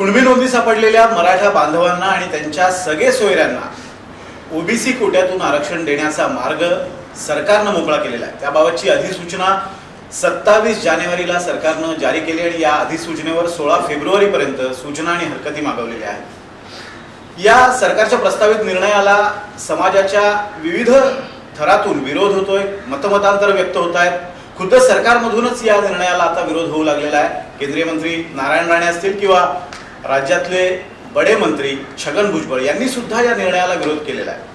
कुणबी नोंदी सापडलेल्या मराठा बांधवांना आणि त्यांच्या सगळे सोयऱ्यांना ओबीसी कोट्यातून आरक्षण देण्याचा मार्ग सरकारनं मोकळा केलेला आहे. त्याबाबतची अधिसूचना सत्तावीस जानेवारीला सरकारनं जारी केली आणि या अधिसूचनेवर सोळा फेब्रुवारीपर्यंत सूचना आणि हरकती मागवलेल्या आहेत. या सरकारच्या प्रस्तावित निर्णयाला समाजाच्या विविध थरातून विरोध होतोय मतमतांतर व्यक्त होत आहेत खुद्द सरकारमधूनच या निर्णयाला आता विरोध होऊ लागलेला आहे. केंद्रीय मंत्री नारायण राणे असतील किंवा राज्यातले बडे मंत्री छगन भुजबळ यांनी सुद्धा या निर्णयाला विरोध केलेला आहे.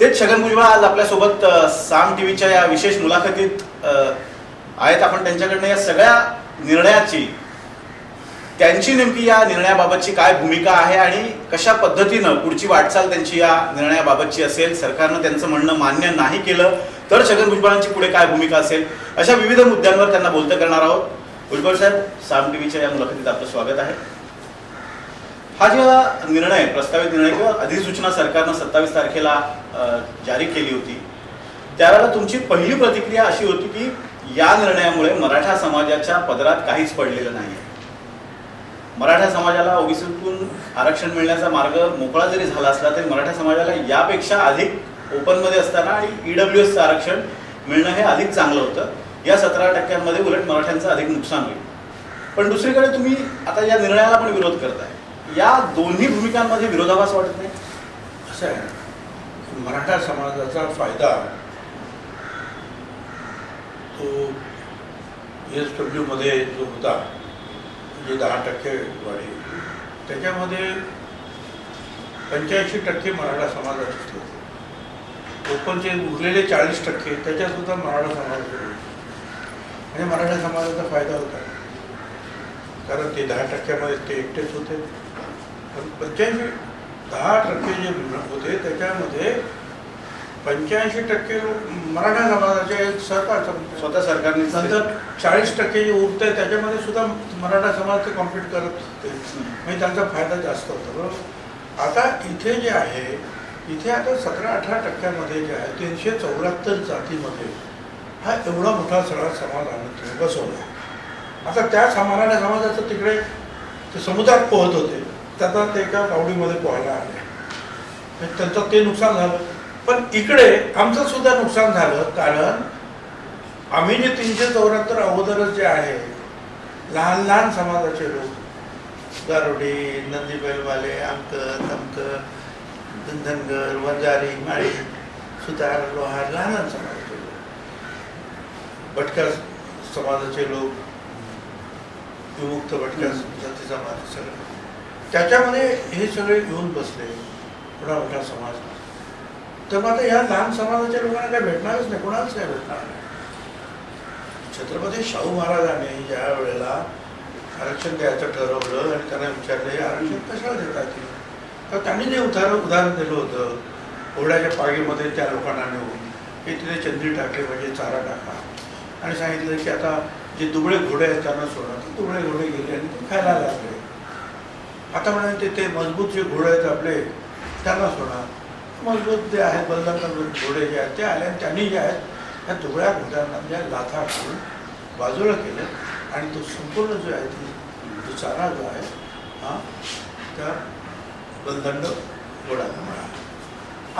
तेच छगन भुजबळ आज आपल्यासोबत साम टी व्हीच्या या विशेष मुलाखतीत आहेत. आपण त्यांच्याकडनं या सगळ्या निर्णयाची त्यांची नेमकी या निर्णयाबाबतची काय भूमिका आहे आणि कशा पद्धतीनं पुढची वाटचाल त्यांची या निर्णयाबाबतची असेल सरकारनं त्यांचं म्हणणं मान्य नाही केलं तर छगन भुजबळांची पुढे काय भूमिका असेल अशा विविध मुद्द्यांवर त्यांना बोलतं करणार आहोत. भुजबळ साहेब साम टीव्हीच्या या मुलाखतीत आपलं स्वागत आहे. हा जेव्हा निर्णय प्रस्तावित निर्णय किंवा अधिसूचना सरकारनं सत्तावीस तारखेला जारी केली होती त्यावेळेला तुमची पहिली प्रतिक्रिया अशी होती की या निर्णयामुळे मराठा समाजाच्या पदरात काहीच पडलेलं नाही मराठा समाजाला ओबीसीतून आरक्षण मिळण्याचा मार्ग मोकळा जरी झाला असला तरी मराठा समाजाला यापेक्षा अधिक ओपनमध्ये असताना आणि ईडब्ल्यू एसचं आरक्षण मिळणं हे अधिक चांगलं होतं. या सतरा टक्क्यांमध्ये उलट मराठ्यांचं अधिक नुकसान होईल. पण दुसरीकडे तुम्ही आता या निर्णयाला पण विरोध करताय. या दोन्ही भूमिकांमध्ये विरोधाभास वाटत नाही? असं आहे. मराठा समाजाचा फायदा तो एस डब्ल्यूमध्ये जो होता म्हणजे दहा टक्के वाढी त्याच्यामध्ये पंच्याऐंशी टक्के मराठा समाजाचे होते. कोकणचे उरलेले चाळीस टक्के त्याच्यातसुद्धा मराठा समाजाचे होते. म्हणजे मराठा समाजाचा फायदा होता. कारण ते दहा टक्क्यामध्ये ते एकटेच होते. पंच्याऐंशी दहा टक्के जे होते त्याच्यामध्ये पंच्याऐंशी टक्के लोक मराठा समाजाचे समजा. स्वतः सरकारने नंतर चाळीस टक्के जे उरते त्याच्यामध्ये सुद्धा मराठा समाज ते कॉम्पिट करत होते. म्हणजे त्यांचा फायदा जास्त होता बरोबर? आता इथे जे आहे इथे आता सतरा अठरा टक्क्यामध्ये जे आहे तीनशे चौऱ्याहत्तर जातीमध्ये हा एवढा मोठा सगळा समाज आणून तुम्ही बसवला आता त्या सम- मराठा समाजाचं तिकडे ते समुद्रात पोहत होते. त्याचा ते एका कावडीमध्ये पोहायला आले त्यांचं ते नुकसान झालं. पण इकडे आमचं सुद्धा नुकसान झालं कारण आम्ही जे तीनशे चौऱ्याहत्तर अगोदरच जे आहे लहान लहान समाजाचे लोक गारोडी नंदी बैलवाले आमक तमक धनगर वंजारी माळी सुतार लोहार लहान लहान समाजाचे लोक. भटक्या समाजाचे लोक विमुक्त भटक्या जाती समाज सगळं. त्याच्यामध्ये हे सगळे येऊन बसले. एवढा मोठा समाज. तर मग आता ह्या लहान समाजाच्या लोकांना काय भेटणारच नाही. कोणालाच काय भेटणार नाही. छत्रपती शाहू महाराजांनी ज्या वेळेला आरक्षण द्यायचं ठरवलं आणि त्यांना विचारलं हे आरक्षण कशाला देतात की तर त्यांनी जे उदाहरण उदाहरण दिलं होतं ओढ्याच्या पागीमध्ये त्या लोकांना नेऊन इथले चंद्री टाकले म्हणजे चारा टाका. आणि सांगितलं की आता जे दुबळे घोडे आहेत त्यांना सोडा. तर दुबळे घोडे गेले आणि ते खायला लागले. आता म्हणाले ते ते मजबूत जे घोडे आहेत आपले त्यांना सोडा. मजबूत जे आहेत बलदार घोडे जे आहेत ते आले आणि त्यांनी जे आहेत त्या दुबळ्या घोड्यांना म्हणजे लाथा करून बाजूला केलं आणि तो संपूर्ण जो आहे ती जो चारा जो आहे हा त्या बलदंड घोड्यांना मिळाला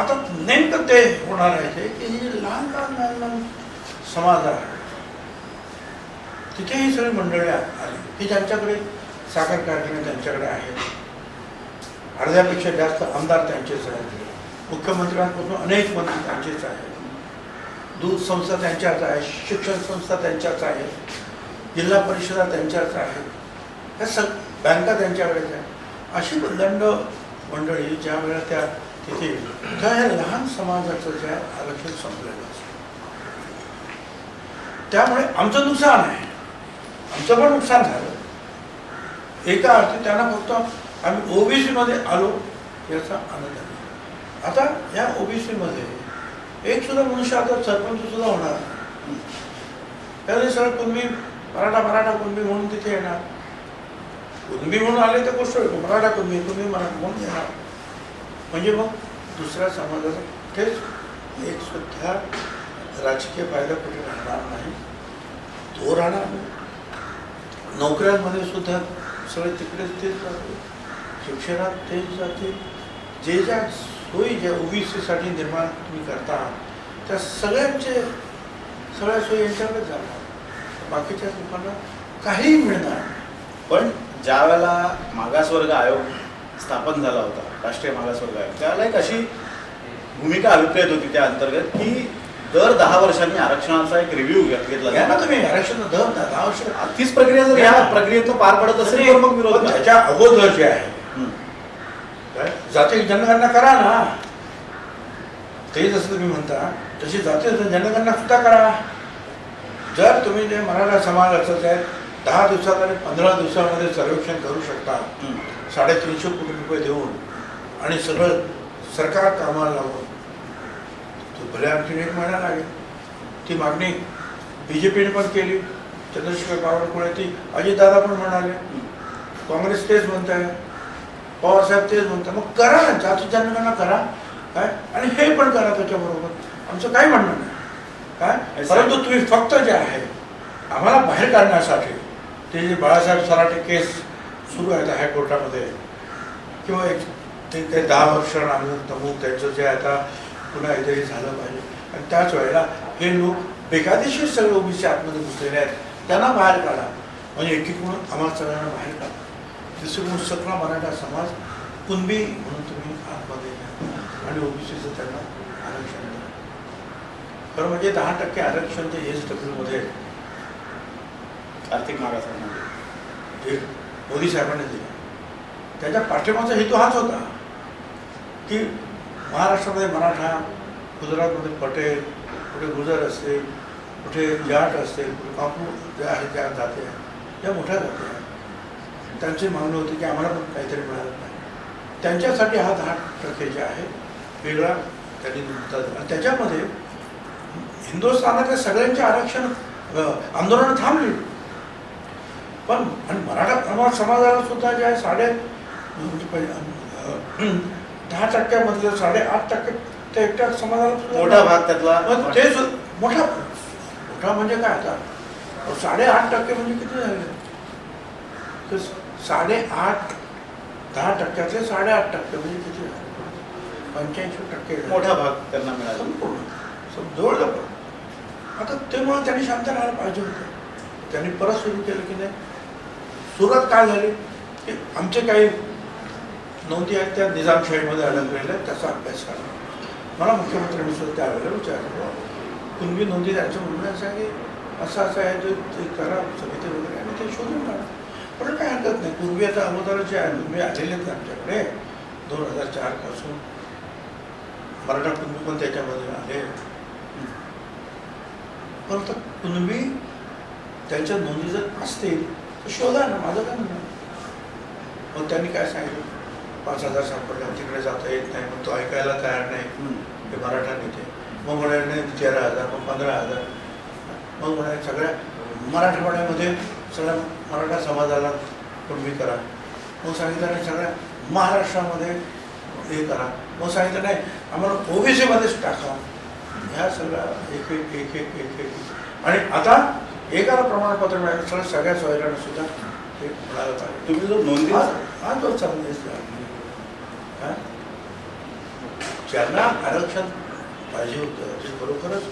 आता नेमकं ते होणार आहे ते की ही लहान लहान लहान लहान समाज आहे. तिथे ही सगळी मंडळी आली. की ज्यांच्याकडे साखर कारखाने त्यांच्याकडे आहेत. अर्ध्यापेक्षा जास्त आमदार त्यांचेच आहेत. मुख्यमंत्र्यांपासून अनेक मंत्री त्यांचेच आहेत. दूध संस्था त्यांच्याच आहे शिक्षण संस्था त्यांच्याच आहेत जिल्हा परिषदा त्यांच्याच आहेत. ह्या सग बँका त्यांच्याकडेच आहेत. अशी दंड मंडळी ज्या वेळेला त्या तिथे त्या ह्या लहान समाजाचं जे आरक्षण संपलेलं असतं. त्यामुळे आमचं नुकसान आहे. आमचं पण नुकसान झालं. एका अर्थी त्यांना फक्त आम्ही ओबीसीमध्ये आलो याचा आनंद आहे आता या ओबीसीमध्ये एक सुद्धा मनुष्य आता सरपंच सुद्धा होणार त्याने सर कुणबी मराठा मराठा कुणबी म्हणून तिथे येणार? कुणबी म्हणून आले तर गोष्ट मराठा कुणबी कुणबी मराठा म्हणून येणार? म्हणजे मग दुसऱ्या समाजाचा कुठेच एक सुद्धा राजकीय फायदा कुठे राहणार नाही. तो राहणार नोकऱ्यांमध्ये सुद्धा सगळे तिकडेच तेच जाते. शिक्षणात तेच जातील जे ज्या सोयी ज्या ओबीसीसाठी निर्माण तुम्ही करता आहात त्या सगळ्यांचे सगळ्या सोयी यांच्याकडेच जाणार बाकीच्या लोकांना काहीही मिळणार पण ज्या वेळेला मागासवर्ग आयोग स्थापन झाला होता राष्ट्रीय मागासवर्ग आयोग त्यावेळेला एक अशी भूमिका अभिप्रेत होती त्या अंतर्गत की दर दहा वर्षांनी आरक्षणाचा एक रिव्ह्यू घेतला घ्या ना तुम्ही आरक्षण दर दहा वर्ष तीच प्रक्रिया जर या प्रक्रियेतून पार पडत असेल तर मग विरोध. त्याच्या अगोदर जे आहे? जाती जनगणना करा ना ते जसं तुम्ही म्हणता तशी जाती जनगणना सुद्धा करा जर तुम्ही जे मराठा समाजाचं ते दहा दिवसात आणि पंधरा दिवसामध्ये सर्वेक्षण करू शकता. साडेतीनशे कोटी रुपये देऊन आणि सगळं सरकार कामाला लावून भले आणखीन एक महिना लागेल. ती मागणी बी जे पीने पण केली. चंद्रशेखर बावनकुळे ती अजितदादा पण म्हणाले काँग्रेस तेच म्हणत आहे पवारसाहेब तेच म्हणतात मग करा ना जाती जनगणना करा. काय? आणि हे पण करा त्याच्याबरोबर. आमचं काय म्हणणं नाही. काय? परंतु तुम्ही फक्त जे आहे आम्हाला बाहेर काढण्यासाठी ते जे बाळासाहेब सराटे केस सुरू आहेत हायकोर्टामध्ये किंवा एक ते ते दहा वर्ष अमुक तमुक त्यांचं जे आता पुन्हा इथेही झालं पाहिजे. आणि त्याच वेळेला हे लोक बेकायदेशीर सगळे ओबीसी आतमध्ये घुसलेले आहेत. त्यांना बाहेर काढा. म्हणजे एकीकडून आम्हाला सगळ्यांना बाहेर काढा. दुसरीकडून सगळा मराठा समाज कुणबी म्हणून तुम्ही आतमध्ये घ्या आणि ओबीसीचं त्यांना आरक्षण द्या. खरं म्हणजे दहा टक्के आरक्षण ते एस डब्ल्यूमध्ये आर्थिक जे मोदी साहेबांनी दिलं. त्याच्या पाठिंबाचा हेतू हाच होता. की महाराष्ट्रामध्ये मराठा गुजरातमध्ये पटेल कुठे गुजर असतील कुठे जाट असतील कुठे कापू जे आहेत त्या जाते या मोठ्या जाती आहेत. त्यांची मागणी होती की आम्हाला पण काहीतरी मिळालं नाही त्यांच्यासाठी हा दहा टक्के जे आहे वेगळा त्यांनी मुद्दा दिला. आणि त्याच्यामध्ये हिंदुस्थानातल्या सगळ्यांचे आरक्षण आंदोलनं थांबली. पण आणि मराठा समाज समाजाला सुद्धा जे आहे साडे पहिले, दहा टक्क्यामधलं साडेआठ टक्के त्या एकट्या समाजाला मोठा भाग त्यातला. पण ते मोठा मोठा म्हणजे काय आता? साडेआठ टक्के म्हणजे किती झाले? तर साडेआठ दहा टक्क्यातले साडेआठ टक्के म्हणजे किती झाले? पंच्याऐंशी टक्के. मोठा भाग त्यांना मिळाला. संपूर्ण. सम- जवळजवळ आता ते म्हणून त्यांनी शांत राहायला पाहिजे होतं. त्यांनी परत सुरू केलं की नाही? सुरुवात काय झाली? की आमचे काही नोंदी आहेत त्या निजामशाहीमध्ये अडकलेल्या त्याचा अभ्यास करा. मला मुख्यमंत्र्यांनी सुद्धा त्यावेळेला विचारलं हो, कुणबी नोंदी त्यांचं म्हणणं असं आहे की असं असं आहे जे ते करा समिती वगैरे आणि ते शोधून काढा. पण काय हरकत नाही पूर्वी आता अगोदर जे आहे आलेले आहेत आमच्याकडे दोन हजार चारपासून मराठा कुणबी पण त्याच्यामध्ये आले. परंतु कुणबी त्यांच्या नोंदी जर असतील तर शोधा ना माझं काय म्हणणं मग त्यांनी काय सांगितलं? पाच हजार सापडल्या तिकडे जाता येत नाही मग तो ऐकायला तयार नाही. हे मराठा नेते. मग म्हणाले नाही तेरा हजार मग पंधरा हजार. मग म्हणाले सगळ्या मराठवाड्यामध्ये सगळ्या मराठा समाजाला कुणबी करा. मग सांगितलं नाही सगळ्या महाराष्ट्रामध्ये हे करा. मग सांगितलं नाही आम्हाला ओबीसीमध्येच टाका. ह्या सगळ्या एक एक एक एक एक एक. आणि आता एकाला प्रमाणपत्र मिळालं सगळ्या सगळ्या सोयऱ्यांना सुद्धा ते मिळालं. पाहिजे तुम्ही जो नोंदी हा जो संदेश? ज्यांना आरक्षण पाहिजे होतं ते खरोखरच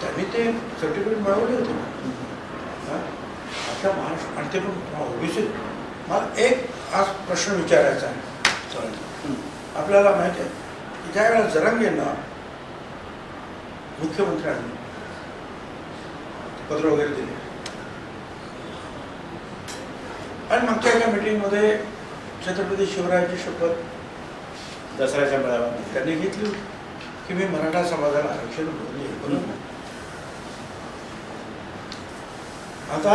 त्यांनी ते सर्टिफिकेट मिळवले होते. हा? आता महाराष्ट्र आणि ते पण ओबीसी मला एक आज प्रश्न विचारायचा आहे. आपल्याला माहिती आहे की ज्या वेळेला जरांगेंना मुख्यमंत्र्यांनी पत्र वगैरे दिले. आणि मागच्या एका मीटिंगमध्ये छत्रपती शिवरायाची शपथ दसऱ्याच्या मेळाव्यात त्यांनी घेतली होती. की मी मराठा समाजाला आरक्षण मिळवले बरोबर आता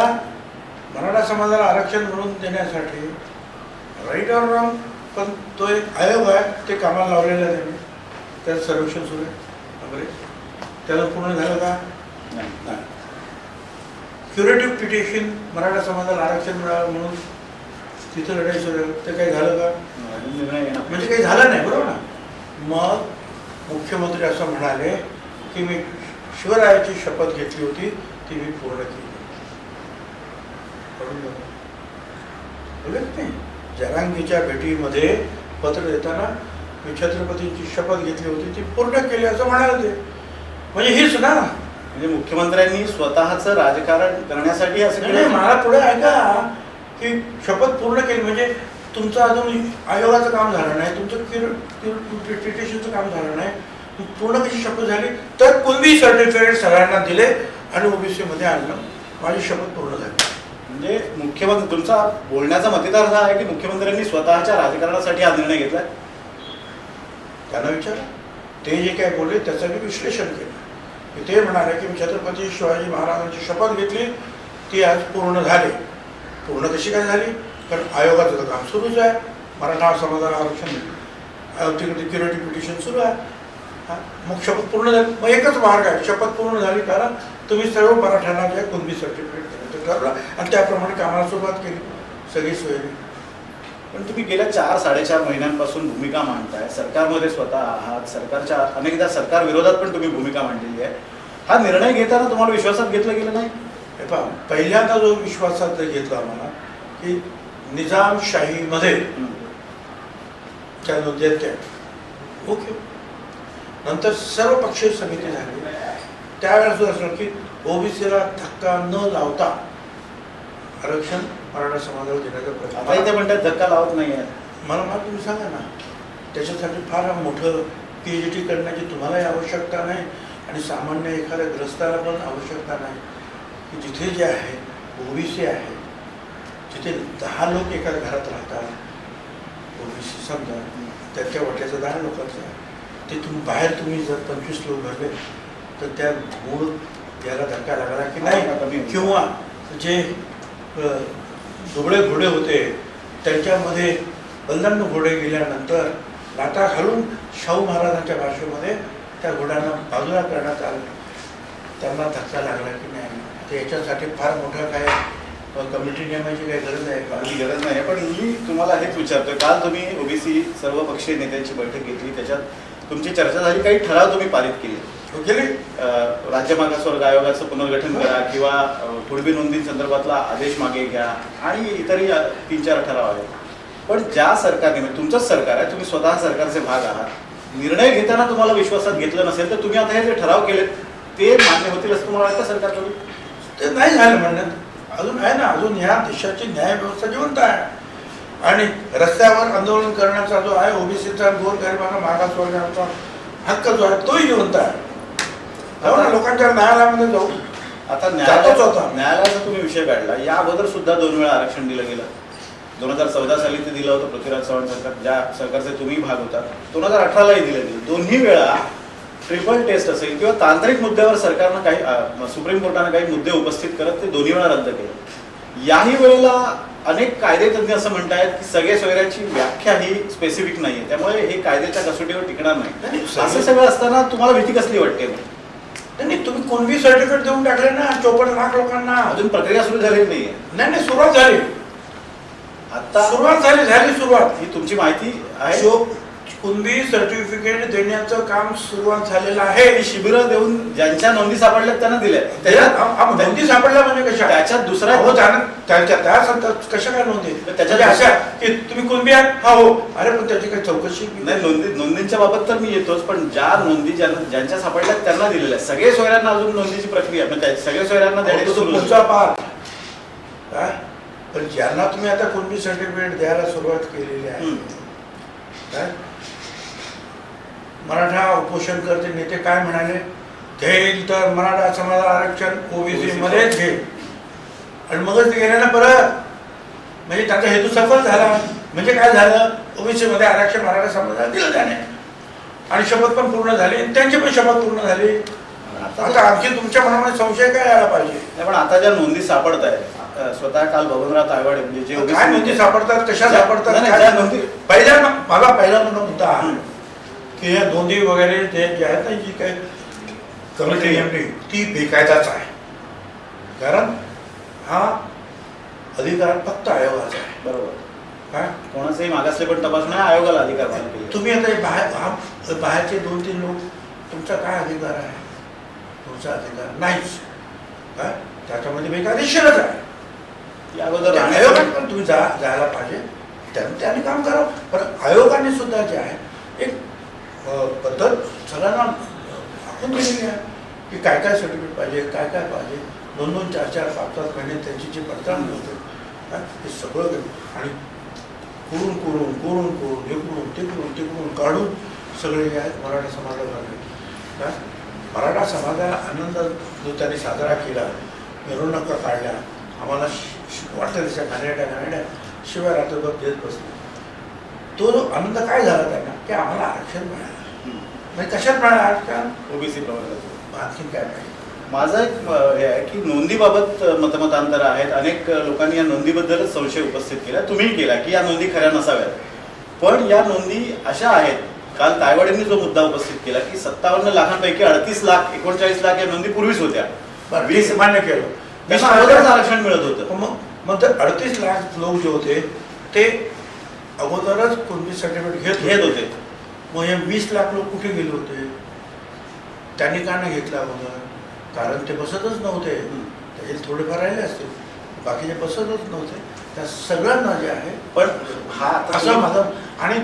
मराठा समाजाला आरक्षण मिळवून देण्यासाठी राईट ऑर रॉंग पण तो एक आयोग आहे ते कामाला लावलेलं आहे त्यांनी. त्याचं सर्वेक्षण सुरू आहे. वगैरे. त्याला पूर्ण झालं का? नाही. नाही. क्युरेटिव्ह पिटिशन मराठा समाजाला आरक्षण मिळावं म्हणून तिथं लढाई सुरू आहे ते काही झालं का? म्हणजे काही झालं नाही बरोबर ना? मग मुख्यमंत्री असं म्हणाले की मी शिवरायाची शपथ घेतली होती ती मी पूर्ण केली. की नाही. जरांगीच्या भेटीमध्ये पत्र देताना मी छत्रपतींची शपथ घेतली होती ती पूर्ण केली असं म्हणाले ते. म्हणजे हीच ना? म्हणजे मुख्यमंत्र्यांनी स्वतःचं राजकारण करण्यासाठी असं मला पुढे ऐका. की शपथ पूर्ण केली म्हणजे तुमचं अजून आयोगाचं काम झालं नाही तुमचं पिटिशनचं काम झालं नाही. पूर्ण कशी शपथ झाली? तर कुणबी सर्टिफिकेट सगळ्यांना दिले आणि ओबीसी मध्ये आणलं. माझी शपथ पूर्ण झाली. म्हणजे मुख्यमंत्री तुमचा बोलण्याचा मतितार्थ आहे की मुख्यमंत्र्यांनी स्वतःच्या राजकारणासाठी हा निर्णय घेतलाय? त्यांना विचारा ते जे काय बोलले त्याचं मी विश्लेषण केलं. ते म्हणाले की मी छत्रपती शिवाजी महाराजांची शपथ घेतली. ती आज पूर्ण झाली. पूर्ण कशी काय झाली? कारण आयोगाचं काम सुरूच आहे. मराठा समाजाला आरक्षण तिकडे क्युरेटिव्ह पिटिशन सुरू आहे. मग शपथ पूर्ण झाली. मग एकच मार्ग आहे. शपथ पूर्ण झाली कारण तुम्ही सर्व मराठ्यांना जे कुणबी सर्टिफिकेट ठरवलं ठरलं आणि त्याप्रमाणे कामाला सुरुवात केली. सगळी सोय पण तुम्ही गेल्या चार साडेचार महिन्यांपासून भूमिका मांडताय. सरकारमध्ये स्वतः आहात. सरकारच्या अनेकदा सरकार विरोधात पण तुम्ही भूमिका मांडलेली आहे. हा निर्णय घेताना तुम्हाला विश्वासात घेतलं गेलं नाही? हे पहा पहिल्यांदा जो विश्वासात घेतला आम्हाला की निजामशाहीमध्ये त्या नोंदी आहेत त्या. ओके. नंतर सर्व पक्षीय समिती झाली. त्यावेळेस असं की ओबीसीला धक्का न लावता आरक्षण मराठा समाजाला देण्याचा प्रयत्न म्हणतात धक्का लावत नाही आहे मला मला तुम्ही सांगा ना त्याच्यासाठी फार मोठं पी एच डी करण्याची तुम्हालाही आवश्यकता नाही आणि सामान्य एखाद्या ग्रस्ताला पण आवश्यकता नाही. की जिथे जे आहे ओबीसी आहे जिथे दहा लोक एका घरात राहतात ओबीसी समजा त्यांच्या वाट्याचं दहा लोकांचं आहे. ते तुम्ही बाहेर तुम्ही जर पंचवीस लोक भरले तर त्या मूळ याला धक्का लागला की नाही. किंवा जे दुबळे घोडे होते त्यांच्यामध्ये बलदांड घोडे गेल्यानंतर लाटा घालून शाहू महाराजांच्या भाषेमध्ये त्या घोड्यांना बाजूला करण्यात आलं. त्यांना धक्का लागला की नाही? तर याच्यासाठी फार मोठं काय कमिटी नेमायची काही गरज आहे का काही गरज नाही. पण मी तुम्हाला हेच विचारतोय. काल तुम्ही ओबीसी सर्व पक्षीय नेत्यांची बैठक घेतली. त्याच्यात तुमची चर्चा झाली. काही ठराव तुम्ही पारित केले. हो केली. राज्य मागासवर्ग आयोगाचं पुनर्गठन करा किंवा अं, कुणबी नोंदींसंदर्भातला आदेश मागे घ्या आणि इतरही तीन चार ठराव आहेत. पण ज्या सरकारने म्हणजे तुमचंच सरकार आहे तुम्ही स्वतः सरकारचे भाग आहात. निर्णय घेताना तुम्हाला विश्वासात घेतलं नसेल तर तुम्ही आता हे जे ठराव केलेत ते मान्य होतील असं तुम्हाला वाटतं सरकारकडून? ते नाही झालं म्हणण्यात अजून आहे ना अजून ह्या देशाची न्याय व्यवस्था जिवंत आहे. आणि रस्त्यावर आंदोलन करण्याचा जो आहे ओबीसीचा गोरगरिबांना मागासवर्गाचा हक्क जो आहे तोही जिवंत आहे. हो ना, लोकांच्या न्यायालयामध्ये जाऊ. आता न्यायालयाचा होता. न्यायालयाचा तुम्ही विषय काढला. या अगोदर सुद्धा दोन वेळा आरक्षण दिलं गेलं. दोन हजार चौदा साली ते दिलं होतं पृथ्वीराज चव्हाण सरकार. ज्या सरकारचे तुम्ही भाग होता दोन हजार अठरालाही दिलं गेलं. दोन्ही वेळा ट्रिपल टेस्ट असेल किंवा तांत्रिक मुद्द्यावर सरकारनं काही सुप्रीम कोर्टानं काही मुद्दे उपस्थित करत ते दोन्ही वेळा रद्द केले. याही वेळेला अनेक कायदेतज्ञ असं म्हणतायत की सगळे सोयऱ्याची व्याख्या ही स्पेसिफिक नाहीये. त्यामुळे हे कायद्याच्या कसोटीवर टिकणार नाही. असं सगळे- असताना तुम्हाला भीती कसली वाटते? नाही, तुम्ही कोणबी सर्टिफिकेट देऊन टाकले ना चोपन्न लाख लोकांना? अजून प्रक्रिया सुरू झालेली नाहीये. नाही नाही सुरुवात झाली. आता सुरुवात झाली झाली सुरुवात. ही तुमची माहिती आहे? कुणबी सर्टिफिकेट देण्याचं काम सुरुवात झालेलं आहे. ही शिबिरं देऊन ज्यांच्या नोंदी सापडल्यात त्यांना दिल्या. त्याच्यात नोंदी सापडल्या म्हणजे कशा? त्याच्यात दुसरा हो त्याच्या त्या कशा काय नोंदी? त्याच्यात म्हणजे अशा की तुम्ही कुणबी आहात? हा हो. अरे पण त्याची काही चौकशी नाही. नोंदी नोंदींच्या बाबत तर मी येतोच पण ज्या नोंदी ज्यांना ज्यांच्या सापडल्यात त्यांना दिलेल्या. सगळे सोयऱ्यांना अजून नोंदीची प्रक्रिया म्हणजे सगळे सोयऱ्यांना देण्याची पार काय? पण ज्यांना तुम्ही आता कुणबी सर्टिफिकेट द्यायला सुरुवात केलेली आहे मराठा उपोषण करते नेते काय म्हणाले? घेईल तर मराठा समाज आरक्षण ओबीसी मध्येच घेईल. आणि मगच ते गेले ना परत. म्हणजे त्यांचा हेतू सफल झाला. म्हणजे काय झालं? ओबीसी मध्ये आरक्षण मराठा समाजाला दिलं त्याने. आणि शपथ पण पूर्ण झाली. त्यांची पण शपथ पूर्ण झाली. आता आणखी तुमच्या मनामध्ये संशय काय यायला पाहिजे? नाही, पण आता ज्या नोंदी सापडत आहेत स्वतः काल तायवाडे म्हणजे जे काय नोंदी सापडतात? कशा सापडतात? पहिल्या मला पहिला मुद्दा. की या नोंदी वगैरे जे जे आहेत ना जी काही कमिटी एमटी ती बेकायदाच आहे. कारण हा अधिकार फक्त आयोगाचा आहे. बरोबर. काय कोणाचंही मागासले पण तपासण्या आयोगाला अधिकार. तुम्ही आता हे बाहेर हा बाहेरचे दोन तीन लोक तुमचा काय अधिकार आहे? तुमचा अधिकार नाहीच. काय त्याच्यामध्ये बेकायदेशीरच आहे. या अगोदर त्या राणे- आयोगात पण तुम्ही जा जायला पाहिजे. त्यां- त्यांनी काम करावं. पण आयोगाने सुद्धा जे आहे एक पद्धत सगळ्यांना आपण दिलेली आहे की काय काय सर्टिफिकेट पाहिजे काय काय पाहिजे. दोन दोन चार चार पाच पाच महिने त्यांची जी पडताळणी होते हे सगळं आणि कुरून कुरून कुरून कुरून हे करून ते करून ते काढून सगळे हे आहेत मराठा समाजाला लागले. काय मराठा समाजा आनंद जो त्यांनी साजरा केला मिरवणुका काढल्या आम्हाला श- श- वाटतं तशा घाणेरड्या शिवाय रात्रभर देत बसले तो जो आनंद काय झाला त्यांना? की आम्हाला आरक्षण मिळालं. म्हणजे कशात मिळालं आरक्षण? ओबीसी प्रवर्गाचं आणखीन काय पाहिजे? माझं एक हे आहे की नोंदीबाबत मतमतांतर आहेत. अनेक लोकांनी या नोंदीबद्दलच संशय उपस्थित केला. तुम्हीही केला की या नोंदी खऱ्या नसाव्यात. पण या नोंदी अशा आहेत. काल तायवाडेंनी जो मुद्दा उपस्थित केला की सत्तावन्न लाखांपैकी अडतीस लाख एकोणचाळीस लाख या नोंदी पूर्वीच होत्या. वीस मान्य केलं. आरक्षण मिळत होतं. मग मग ते अडतीस लाख लोक जे होते ते अगोदरच कोणती सर्टिफिकेट घेत घेत होते. मग हे वीस लाख लोक कुठे गेले होते? त्यांनी का नाही घेतलं अगोदर? कारण ते बसतच नव्हते. त्याचे थोडेफार राहिले असतील बाकीचे बसतच नव्हते. त्या सगळ्यांना जे आहे पण हा असं माझं आणि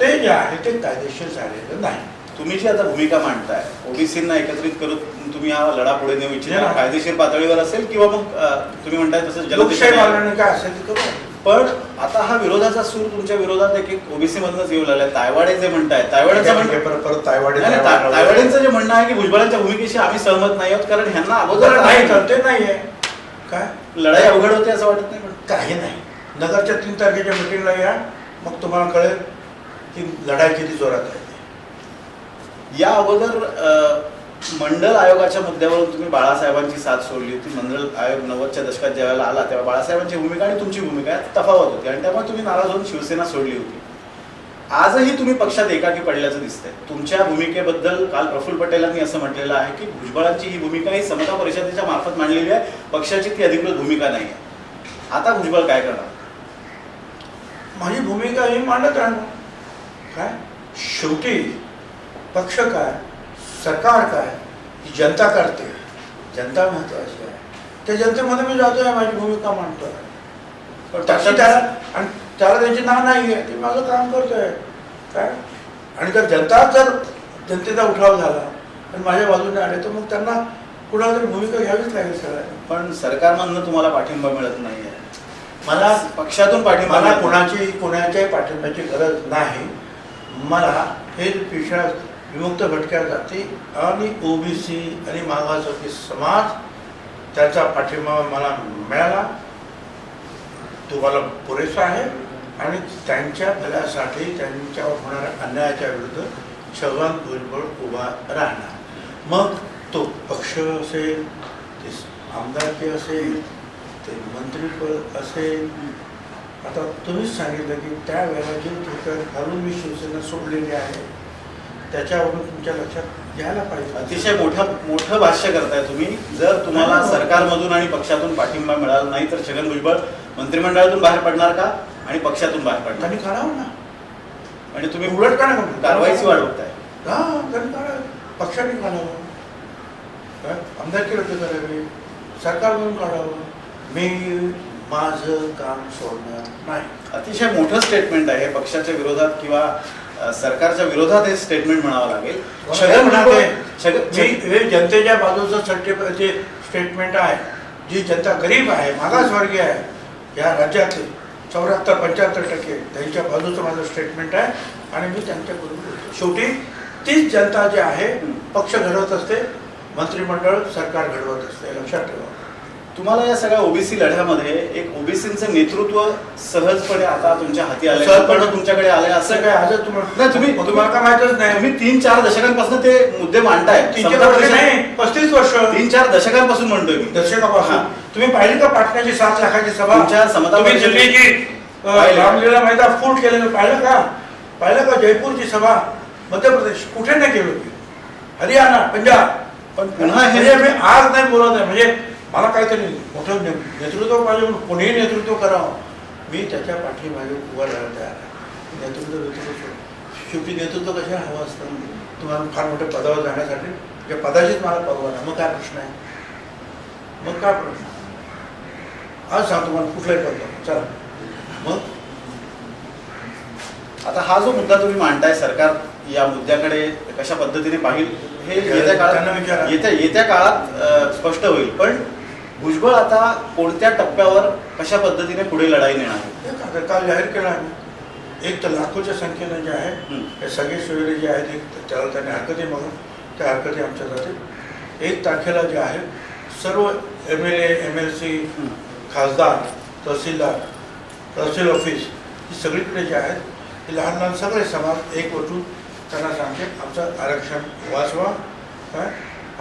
ते जे आहे ते कायदेशीर झालेलं नाही. तुम्ही जी आता भूमिका मांडताय ओबीसींना एकत्रित करून तुम्ही हा लढा पुढे नेऊ इच्छिता. कायदेशीर पातळीवर असेल किंवा मग तुम्ही म्हणताय तसं लोकशाही मार्गाने काय असेल ते करू पण आता हा विरोधाचा सूर तुमच्या विरोधात एक एक ओबीसी मधनच येऊ लागलाय. तायवाडे जे म्हणताय तायवाड्याचं तायवाडे नाही, नाही, ता- तायवाडेंचं जे म्हणणं आहे की भुजबळांच्या भूमिकेशी आम्ही सहमत नाही आहोत कारण ह्यांना अगोदर नाही. तर ते नाहीये. काय? लढाई अवघड होते असं वाटत नाही पण. काही नाही. नगरच्या तीन तारखेच्या मिटिंगला या मग तुम्हाला कळेल की लढाई किती जोरात आहे. या अगोदर मंडल आयोगाच्या मुद्द्यावरून तुम्ही बाळासाहेबांची साथ सोडली होती. मंडल आयोग नव्वदच्या दशकात ज्यावेळेला आला तेव्हा बाळासाहेबांची भूमिका आणि तुमची भूमिका तफावत होती आणि त्यामुळे तुम्ही नाराज होऊन शिवसेना सोडली होती. आजही तुम्ही पक्षात एकाकी पडल्याचं दिसतंय. तुमच्या भूमिकेबद्दल काल प्रफुल्ल पटेलांनी असं म्हटलेलं आहे की भुजबळांची ही भूमिका ही समता परिषदेच्या मार्फत मांडलेली आहे. पक्षाची ती अधिकृत भूमिका नाही आहे. आता भुजबळ काय करणार? माझी भूमिका ही मांडत राहणार. काय? शेवटी पक्ष काय? सरकार काय ही? जनता करते जनता महत्वाची आहे त्या जनतेमध्ये मी जातोय माझी भूमिका मांडतोय पण तशी पक्षात त्याला आणि त्याला त्यांची ना नाही आहे ते माझं काम करतोय. काय? आणि जर जनता जर जनतेचा उठाव झाला आणि माझ्या बाजूने आले तर मग त्यांना कुणाला तरी भूमिका घ्यावीच लागेल सगळ्यांना. पण सरकारमधनं तुम्हाला पाठिंबा मिळत नाहीये. मला पक्षातून पाठिंबा मला नाही. कोणाची कोणाच्याही पाठिंब्याची गरज नाही. मला हे पिशा विमुक्त भटक्या जाती आणि ओबीसी आणि मागासवर्गीय समाज त्याचा पाठिंबा मला मिळाला. तो मला पुरेसा आहे आणि त्यांच्या भल्यासाठी त्यांच्यावर होणाऱ्या अन्यायाच्या विरुद्ध छगन भुजबळ उभा राहणार. मग तो पक्ष असेल ते आमदारकी असेल ते मंत्रीपद असेल. आता तुम्हीच सांगितलं की त्यावेळेला जे ठिकाण घालून मी शिवसेना सोडलेली आहे त्याच्यावरून तुमच्या लक्षात घ्यायला पाहिजे. अतिशय मोठं मोठं भाष्य करताय तुम्ही. जर तुम्हाला नाही. सरकारमधून आणि पक्षातून पाठिंबा मिळाला नाही तर छगन भुजबळ मंत्रिमंडळातून बाहेर पडणार का? आणि पक्षातून बाहेर पडणार? त्यांनी काढावं ना. आणि तुम्ही उलट का नाही? कारवाईची वाट बघताय. हा त्यांनी काढावं पक्षाने काढावं. काय आमदारकी रद्द करावी. सरकार म्हणून काढावं. मी माझं काम सोडणार नाही. अतिशय मोठं स्टेटमेंट आहे. हे पक्षाच्या विरोधात किंवा सरकारच्या विरोधात हे स्टेटमेंट म्हणावं लागेल. मी हे जनतेच्या बाजूचं जे स्टेटमेंट आहे जी जनता गरीब आहे मागासवर्गीय आहे या राज्यातले चौऱ्याहत्तर पंच्याहत्तर टक्के त्यांच्या बाजूचं माझं स्टेटमेंट आहे आणि मी बोलतो शेवटी तीच जनता जी आहे पक्ष घडवत असते मंत्रिमंडळ सरकार घडवत असते लक्षात ठेवा. तुम्हाला या सगळ्या ओबीसी लढ्यामध्ये एक ओबीसीचं नेतृत्व सहजपणे आता तुमच्या हाती आलंय. सहजपणे. तुमच्याकडे आलंय. असं काय आज तुम्हाला नाही, तुम्ही- तुम्हाला काय माहितच नाही. तुम्ही तीन चार दशकांपासून ते मुद्दे मांडताय. पस्तीस वर्ष. तीन चार दशकांपासून म्हणतोय मी. दशकापासून. हा. तुम्ही पाहिली का पाटण्याची सात लाखाची सभा? तुमच्या समता. रामलीला मैदान फूट केलेलं पाहिलं का? पाहिलं का जयपूरची सभा? मध्य प्रदेश. कुठे नाही केलं मी हरियाणा पंजाब. पण पुन्हा हे म्हणजे मी आज नाही बोलत आहे. म्हणजे मला काहीतरी मोठं नेतृत्व पाहिजे म्हणून कोणीही नेतृत्व करावं. मी त्याच्या पाठीमागे उभा राहायला तयार आहे. नेतृत्व नेतृत्व. शेवटी नेतृत्व कशा हवं असतं तुम्हाला फार मोठ्या पदावर जाण्यासाठी त्या पदाचीच मला परवा नाही मग काय प्रश्न आहे? मग काय प्रश्न आज सांगतो मला कुठलाही पद चला. मग? आता हा जो मुद्दा तुम्ही मांडताय सरकार या मुद्द्याकडे कशा पद्धतीने पाहिल हे येत्या. काळात येत्या येत्या काळात स्पष्ट होईल. पण भुजबळ आता कोणत्या टप्प्यावर कशा पद्धतीने पुढे लढाई नेणार काल जाहीर केलं आम्ही एक तर लाखोच्या संख्येनं जे आहे हं. सगळे सोयरे जे आहेत एक त्याला त्यांनी हरकती म्हणून त्या हरकती आमच्या जातील एक तारखेला जे आहे सर्व M L A M L C. खासदार तहसीलदार तहसील ऑफिस ही सगळीकडे जे आहेत हे लहान लहान सगळे समाज एक वटून त्यांना सांगते आमचं आरक्षण वाचवा काय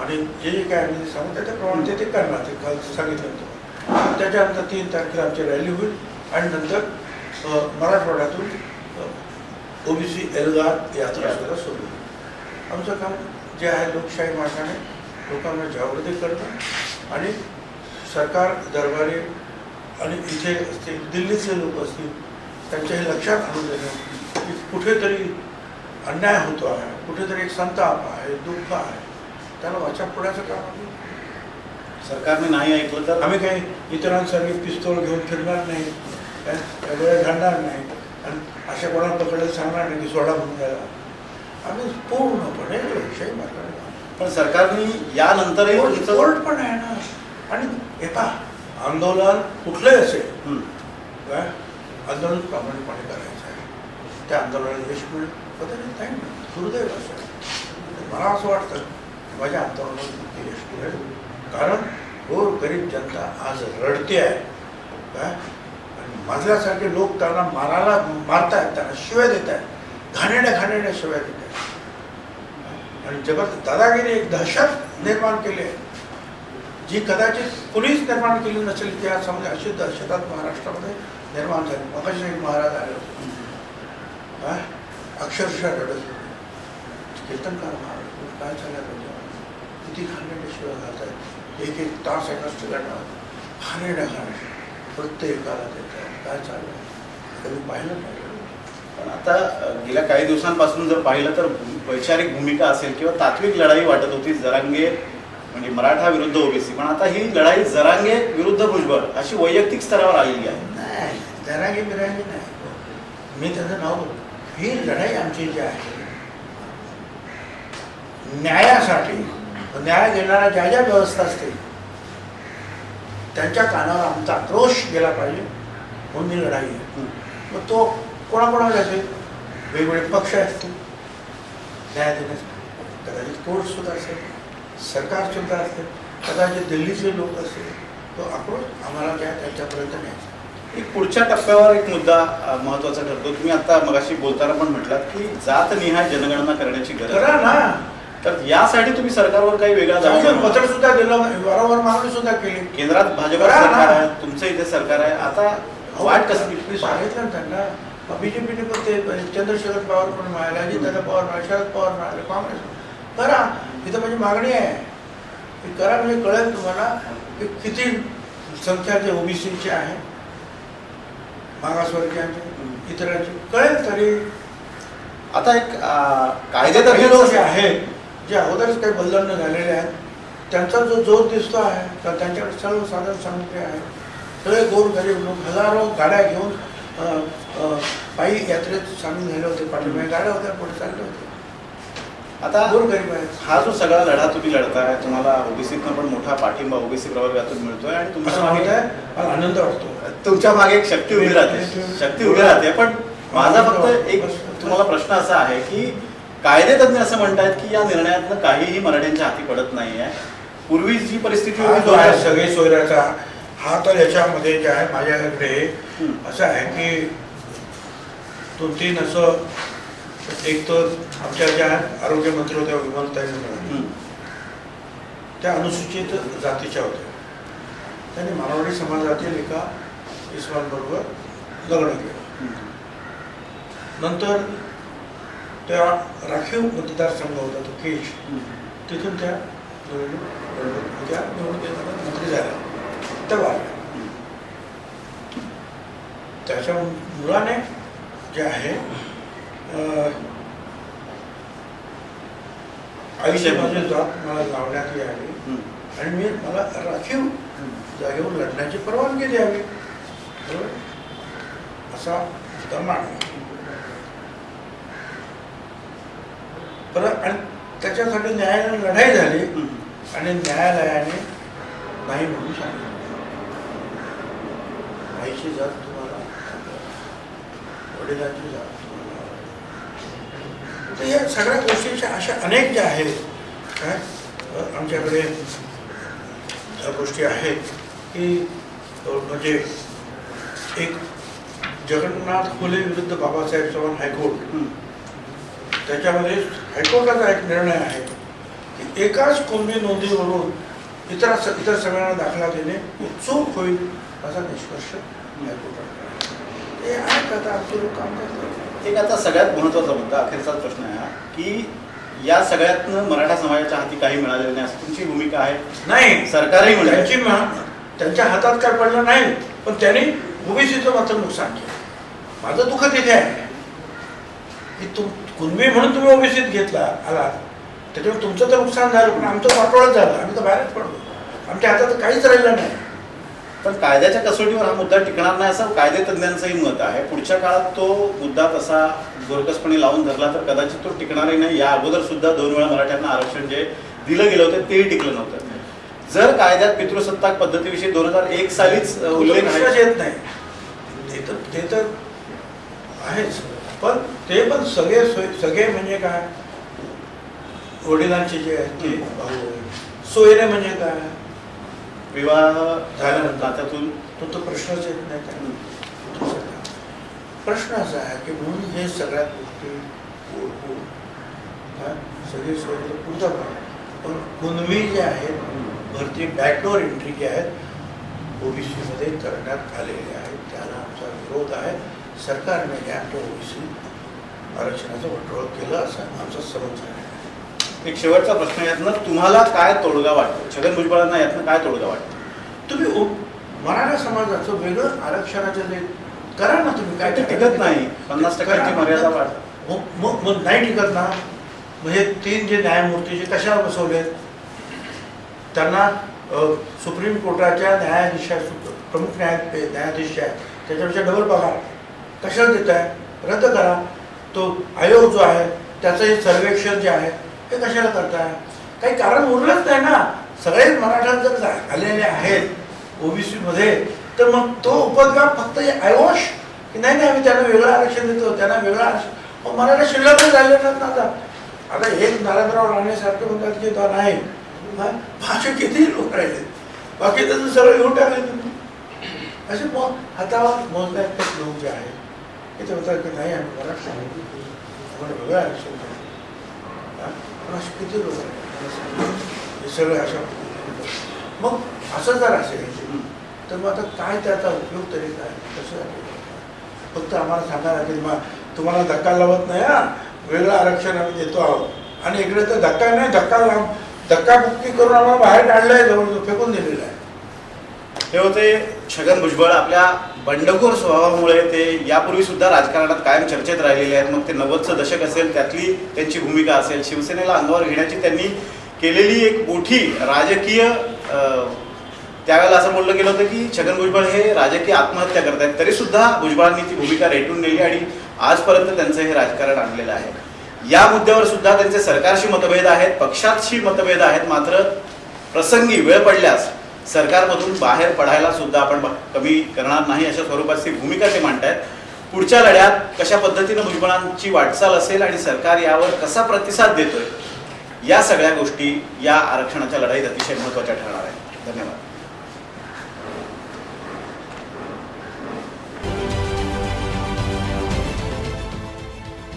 आणि जे जे काय आम्ही सांगू त्याच्याप्रमाणे ते ते करणार ते काल सांगितलं होतं. त्याच्यानंतर तीन तारखेला आमची रॅली होईल. आणि नंतर मराठवाड्यातून ओबीसी एल्गार यात्रा सुद्धा सुरू होईल. आमचं काम जे आहे लोकशाही मार्गाने लोकांना जागृती करणं आणि सरकार दरबारी आणि इथे असतील दिल्लीतले लोक असतील त्यांच्या हे लक्षात आणून देणं की कुठेतरी अन्याय होतो आहे कुठेतरी एक संताप आहे दुःख आहे. त्याला वाचा पुढ्याचं काम? आहे सरकारने नाही ऐकलं तर? आम्ही काही इतरांसारखे पिस्तूल घेऊन फिरणार नाही काय? वेळ घालणार नाही. आणि अशा कोणाला पकडलं सांगणार नाही की सोडा म्हणून द्यायला आम्ही पूर्णपणे लोकशाही मार्गाने पण सरकारने यानंतरही कोर्ट पण आहे ना? आणि हे पहा आंदोलन कुठलंही असेल. काय? आंदोलन प्रामाणिकपणे करायचं आहे. त्या आंदोलनाला यश मिळेल. दुर्दैव असेल मला असं वाटतं माझ्या आंदोलनात नक्की यश कारण गोर गरीब जनता आज रडते आहे. काय आणि मजल्यासारखे लोक त्यांना मारायला मारतायत त्यांना शिव्या देत आहेत घाणेड्या घाणेड्या शिव्या देत आहेत आणि जबरदस्त दादागिरी एक दहशत निर्माण केली आहे. जी कदाचित कुणीच निर्माण केली नसेल इतिहासामध्ये अशी दहशत महाराष्ट्रामध्ये निर्माण झाली. मगाशी महाराज आले होते. काय अक्षरशः रडत होते. कीर्तनकार महाराज काय झालं किती घाणेरड्या शिवाय घालत आहेत एक एक तास एका स्त्रीला घाणेरड्या घाणे प्रत्येकाला देत आहेत काय चाललं आहे? कधी पाहिलं नाही. पण आता गेल्या काही दिवसांपासून जर पाहिलं तर वैचारिक भूमिका असेल किंवा तात्विक लढाई वाटत होती जरांगे म्हणजे मराठा विरुद्ध ओबीसी. पण आता ही लढाई जरांगे विरुद्ध भुजबळ अशी वैयक्तिक स्तरावर आलेली आहे. नाही जरांगी बिरांगी नाही. मी त्याचं नाव ही लढाई आमची जी आहे न्यायासाठी न्याय देणाऱ्या ज्या ज्या व्यवस्था असतील त्यांच्या कानावर आमचा आक्रोश गेला पाहिजे म्हणून ही लढाई आहे. मग तो कोणाकोणाला असेल वेगवेगळे पक्ष असतील न्याय देण्यासाठी कदाचित कोर्ट सुद्धा असेल सरकार सुद्धा असेल कदाचित दिल्लीचे लोक असतील तो आक्रोश आम्हाला त्या त्याच्यापर्यंत न्यायचा एक पुढच्या टप्प्यावर एक मुद्दा महत्त्वाचा ठरतो तुम्ही आता मगाशी बोलताना पण म्हटलात की जातनिहाय जनगणना करण्याची गरज. ना तर यासाठी तुम्ही सरकारवर काही वेगळा. पत्र सुद्धा दिलं वारंवार मागणी सुद्धा केली. केंद्रात भाजप. सरकार आहे तुमचं इथे सरकार आहे. आता वाट कसं मी सांगितलं ना त्यांना बीजेपीने पण ते चंद्रशेखर पवार पण मिळाले अजितदादा पवार मिळाले शरद पवार मिळाले काँग्रेस. करा इथं माझी मागणी आहे. की करा म्हणजे कळेल तुम्हाला की किती संख्या जे ओबीसीची आहे मागासवर्गीयांची इतरांची. कळेल तरी. आता एक लोक जे आहेत जे अगोदरच काही बदलणं झालेले आहेत त्यांचा जो जोर दिसतो आहे तर त्यांच्याकडे सर्व साधन सामुग्री आहे. सगळे गोर गरीब लोक हजारो गाड्या घेऊन पायी यात्रेत सामील झाले होते पाठीमागे गाड्या होत्या पुढे चालले होते. आता गोर गरीब आहेत. हा जो सगळा लढा तुम्ही लढताय तुम्हाला ओबीसीतनं पण मोठा पाठिंबा ओबीसी प्रवर्गातून मिळतोय आणि तुमच्या मागे आहे? मला आनंद वाटतो तुमच्या मागे एक शक्ती उभी राहते. शक्ती उभी राहते. पण माझा फक्त एक तुम्हाला प्रश्न असा आहे की कायदेतज्ञ असं म्हणतायत की या निर्णयातनं काहीही मराठ्यांच्या हाती पडत नाहीये पूर्वी जी परिस्थिती होती जो आहे दोन- सगळे सोयऱ्याचा हा तर याच्यामध्ये जे आहे माझ्याकडे. असं आहे की दोन तीन असं एक तर आमच्या ज्या आरोग्यमंत्री होत्या विमलताई हं. त्या अनुसूचित जातीच्या होत्या त्यांनी मारवाडी समाजातील एका इस्मानबरोबर लग्न केलं हं. नंतर त्या राखीव मतदारसंघ होता तो केज. तिथून त्या त्या निवडणुकीत मंत्री झाल्या त्या वाढल्या त्याच्या मुलाने जे आहे अं, आयुष्य माझी जात मला लावण्यात आली आणि मी मला राखीव जागेवर लढण्याची परवानगी द्यावी. बरोबर? असा मुद्दा मांडला. परत आणि त्याच्यासाठी न्यायालयाने लढाई झाली आणि न्यायालयाने नाही म्हणून सांगितलं आईची जात तुम्हाला वडिलांची जात तर या सगळ्या गोष्टीच्या अशा अनेक ज्या आहेत काय आमच्याकडे या गोष्टी आहेत की म्हणजे एक जगन्नाथ फुले विरुद्ध बाबासाहेब चव्हाण हायकोर्ट. त्याच्यामध्ये हायकोर्टाचा एक निर्णय आहे की एकाच कुणबी नोंदीवरून इतर इतर सगळ्यांना दाखला देणे चूक होईल असा निष्कर्ष हे आहेत आता आमचे लोक काम करतात? एक आता सगळ्यात महत्त्वाचा मुद्दा अखेरचाच प्रश्न आहे हा की या सगळ्यातनं मराठा समाजाच्या हाती काही मिळालेलं नाही असं तुमची भूमिका आहे? नाही. सरकारही म्हणते. त्यांची मा- त्यांच्या हातात काय पडलं नाही पण त्यांनी ओबीसीचं मात्र नुकसान केलं. माझं दुःख तिथे आहे. की तुम कुणबी म्हणून तुम्ही ओबीसीत घेतला आलात त्याच्यामुळे तुमचं तर नुकसान झालं पण आमचं वाटोळच झालं. आम्ही तर बाहेरच पडलो. आमच्या हातात काहीच राहिलं नाही. पण कायद्याच्या कसोटीवर हा मुद्दा टिकणार नाही असं कायदे तज्ज्ञांचंही मत आहे. पुढच्या काळात तो मुद्दा तसा बोरकसपणे लावून धरला तर कदाचित तो टिकणारही नाही. या अगोदर सुद्धा दोन वेळा मराठ्यांना आरक्षण जे दिलं गेलं होतं तेही टिकलं नव्हतं. जर कायद्यात पितृसत्ताक पद्धतीविषयी दोन हजार एक सालीच उल्लेख येत नाही. ते तर ते तर आहेच. पण ते पण सगळे सोय- सगळे म्हणजे काय? वडिलांचे जे आहेत ते भाऊ सोयरे म्हणजे काय? विवाह झाल्यानंतर. नात्यातून तो तो प्रश्नच येत नाही काय. प्रश्न असा आहे की म्हणून हे सगळ्या गोष्टी ओळखून सगळे सोयरे पुढचा भाग. पण कुणबी जे आहेत भरती बॅकडोर एंट्री जे आहेत ओबीसीमध्ये करण्यात आलेले आहेत. त्याला आमचा विरोध आहे. सरकारने या ओबीसी आरक्षणाचं वटोळ केलं असं आमचा समज आहे. एक शेवटचा प्रश्न यातनं तुम्हाला काय तोडगा वाटतो? छगन भुजबळांना यातनं काय तोडगा वाटतो? तुम्ही मराठा समाजाचं वेगळं आरक्षणाचं जे करा ना तुम्ही काय ते टिकत नाही. पन्नास टक्क्यांची. मर्यादा वाढ. मग मग नाही टिकत ना? हे तीन जे न्यायमूर्ती जे कशाला बसवलेत? त्यांना सुप्रीम कोर्टाच्या न्यायाधीशा प्रमुख न्याय न्यायाधीश आहेत. त्याच्यापेक्षा डबल पगार. कशाला देत आहे? रद्द करा. तो आयोग जो आहे त्याचंही सर्वेक्षण जे आहे ते कशाला करताय? काही कारण उरलंच नाही ना. सगळेच मराठा जर आलेले आहेत ओबीसीमध्ये तर मग तो उपद्व्याप फक्त हे आयोश? की नाही नाही आम्ही त्यांना वेगळं आरक्षण देतो त्यांना वेगळं आरक्षण. मग मराठा शिल्लक झाले ना आता. आता एक नारायणराव राणेसारखे म्हणतात की तो नाही. हा? भाषे किती लोक राहिले? बाकी त्याचं सगळं घेऊन टाकले तुम्ही. असे मग हातावर मोजण्यात लोक जे आहेत ते ते की नाही आम्ही. मराठा नाही. आम्हाला वेगळं आरक्षण द्या. असे किती लोक हे? सगळे अशा मग असं जर असेल तर मग आता काय त्याचा उपयोग तरी काय? कसं फक्त आम्हाला सांगायला लागेल मग तुम्हाला धक्का लावत नाही हा? वेगळं आरक्षण आम्ही देतो आहोत. आणि इकडे तर धक्का नाही धक्का लाव धक्काबुक्की करून आम्हाला बाहेर काढलंय जवळ फेकून दिलेलं आहे. हे होते छगन भुजबळ आपल्या बंडखोर स्वभावामुळे ते यापूर्वी सुद्धा राजकारणात कायम चर्चेत राहिलेले आहेत. मग ते नव्वदचं दशक असेल त्यातली त्यांची भूमिका असेल. शिवसेनेला अंगावर घेण्याची त्यांनी केलेली एक मोठी राजकीय त्यावेळेला असं बोललं गेलं होतं की छगन भुजबळ हे राजकीय आत्महत्या करतायत तरी सुद्धा भुजबळांनी ती भूमिका रेटून नेली आणि आजपर्यंत त्यांचं हे राजकारण आणलेलं आहे. या मुद्द्यावर सुद्धा त्यांचे सरकारशी मतभेद आहेत पक्षाशी मतभेद आहेत. मात्र प्रसंगी वेळ पडल्यास सरकारमधून बाहेर पडायला सुद्धा आपण कमी करणार नाही अशा स्वरूपाची भूमिका ते मांडतायत. पुढच्या लढ्यात कशा पद्धतीनं भुजबळांची वाटचाल असेल आणि सरकार यावर कसा प्रतिसाद देतोय या सगळ्या गोष्टी या आरक्षणाच्या लढाईत अतिशय महत्त्वाच्या ठरणार आहेत. धन्यवाद.